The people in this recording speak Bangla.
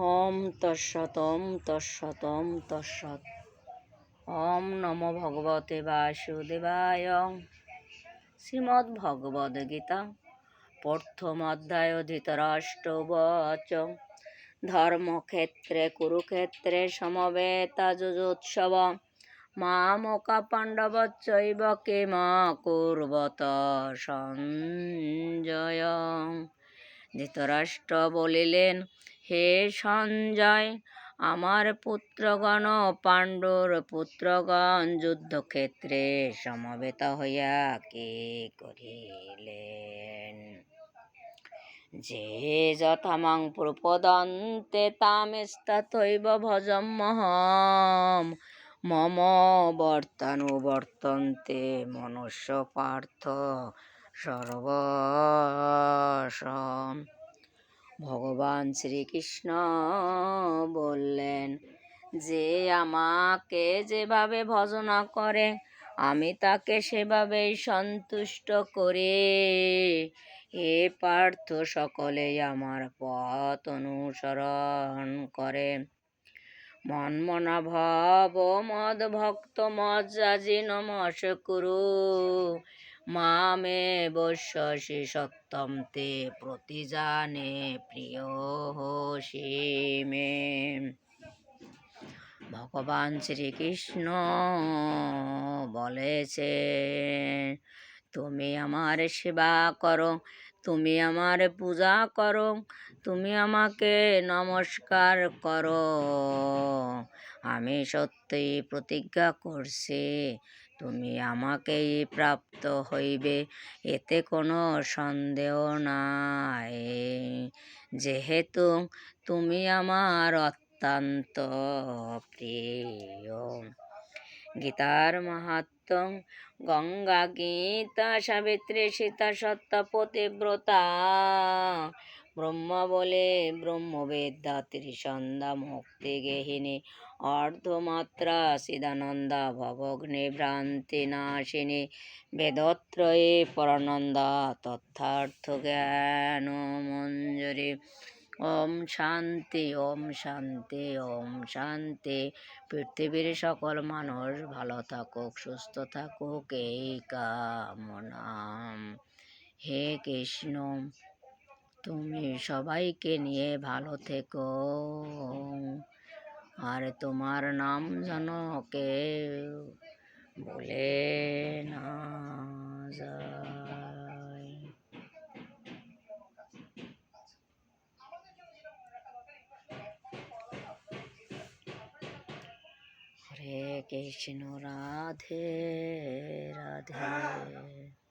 ওম তৎসতম তৎসতম তৎসৎ, ওম নম ভগবতে বাসুদেবায়। শ্রীমদ্ ভগবদ গীতা প্রথম অধ্যায়, ধৃতরাষ্ট্রবচ। ধর্মক্ষেত্রে, কুরুক্ষেত্রে সমবেতা যুজোৎসব। মামকা পাণ্ডবচ্চৈব কিম কুর্বত সঞ্জয়। ধৃতরাষ্ট্র বলিলেন, হে সঞ্জয়, আমার পুত্রগণ, পাণ্ডুর পুত্রগণ যুদ্ধক্ষেত্রে সমবেত হইয়া কে করিলেন? যে যথামাং প্রপদন্তে তামেস্তথৈব ভজমহম মম বর্তানুবর্তন্তে মনুষ্য পার্থ সর্বসম ভগবান শ্রীকৃষ্ণ বললেন, যে আমাকে যেভাবে ভজনা করে, আমি তাকে সেভাবেই সন্তুষ্ট করে। এ পার্থ সকলেই আমার পথ অনুসরণ করে। মনমনা ভব, মদ ভক্ত, মজ্জাজি নমস কুরু মামে বশ্যসি সত্যম তে প্রতিজানে প্রিয় হোসি মে। ভগবান শ্রীকৃষ্ণ বলেছে তুমি আমার সেবা করো, তুমি আমার পূজা করো, তুমি আমাকে নমস্কার করো। আমি সত্যি প্রতিজ্ঞা করছি তুমি আমাকেই প্রাপ্ত হইবে, এতে কোনো সন্দেহ নাই। যেহেতু তুমি আমার অত্যন্ত প্রিয়। গীতার মাহাত্ম গঙ্গা গীতা সাবিত্রী সীতা সত্য পতিব্রতা ব্রহ্মা বলে ব্রহ্মবেদ্যা ত্রিসন্ধ্যা মুক্তি গেহিনী অর্ধমাত্রা সিদানন্দা ভবগ্নি ভ্রান্তি নাশিনী। বেদত্রয়ে পরানন্দা তথার্থ জ্ঞান মঞ্জুরি। ওম শান্তি ওম শান্তি ওম শান্তি। পৃথিবীর সকল মানুষ ভালো থাকুক, সুস্থ থাকুক, এই কামনা হে কৃষ্ণ। তুমি সবাইকে নিয়ে ভালো থেকো। আর তোমার নাম যেন কেউ বলে না কৃষ্ণ, রাধে রাধে।